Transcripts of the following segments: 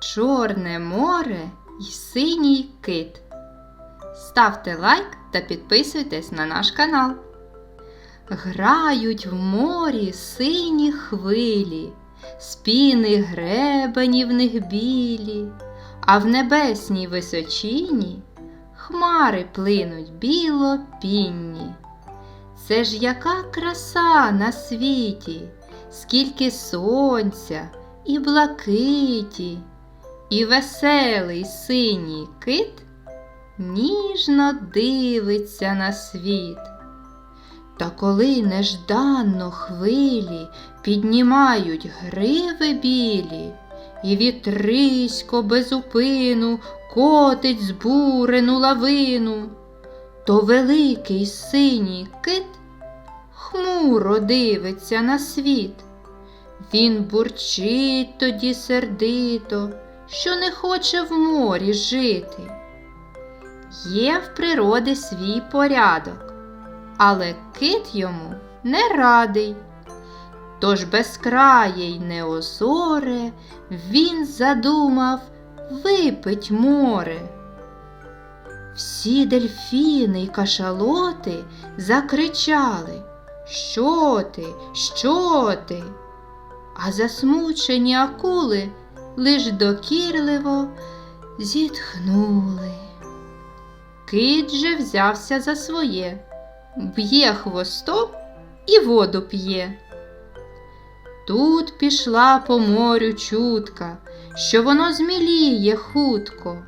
Чорне море і синій кит. Ставте лайк та підписуйтесь на наш канал. Грають в морі сині хвилі, спіни гребені в них білі, а в небесній височині хмари плинуть біло-пінні. Це ж яка краса на світі, скільки сонця і блакиті, і веселий синій кит ніжно дивиться на світ. Та коли нежданно хвилі піднімають гриви білі, і вітрисько безупину котить збурену лавину, то великий синій кит хмуро дивиться на світ. Він бурчить тоді сердито, що не хоче в морі жити. Є в природи свій порядок, але кит йому не радий. Тож безкрає й неозоре він задумав випить море. Всі дельфіни й кашалоти закричали Що ти? Що ти? А засмучені акули лиш докірливо зітхнули. Кит же взявся за своє, б'є хвостом і воду п'є. Тут пішла по морю чутка, що воно зміліє хутко.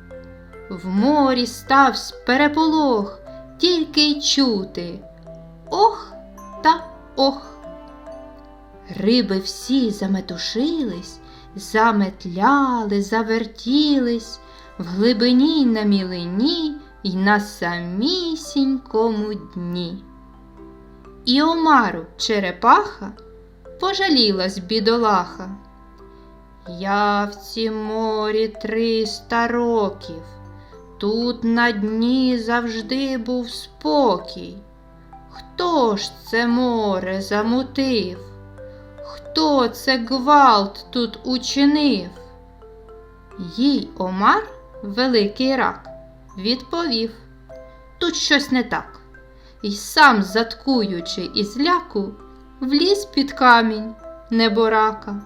В морі ставсь переполох, тільки й чути. Ох та ох. Риби всі заметушились, заметляли, завертілись в глибині й на мілині й на самісінькому дні. І омару черепаха пожалілась бідолаха. Я в цім морі триста років, тут на дні завжди був спокій. Хто ж це море замутив? Хто це гвалт тут учинив? Їй Омар, великий рак, відповів Тут щось не так. І сам, заткуючи із ляку, вліз під камінь неборака.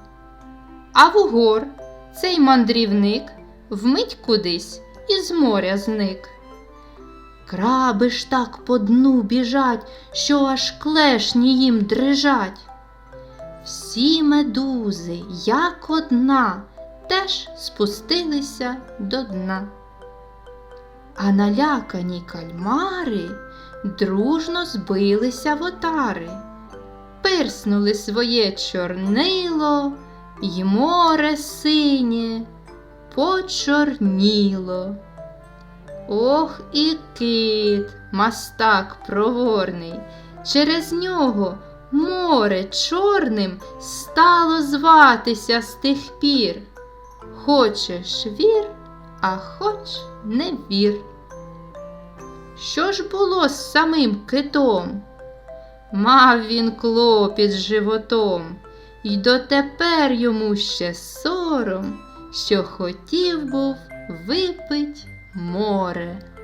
А вугор, цей мандрівник, вмить кудись із моря зник. Краби ж так по дну біжать, що аж клешні їм дрижать. Всі медузи, як одна, теж спустилися до дна. А налякані кальмари дружно збилися в отари, пирснули своє чорнило, й море синє почорніло. Ох і кит, мастак проворний, через нього море чорним стало зватися з тих пір. Хочеш вір, а хоч не вір. Що ж було з самим китом? Мав він клопіт з животом, й дотепер йому ще сором, що хотів був випить море.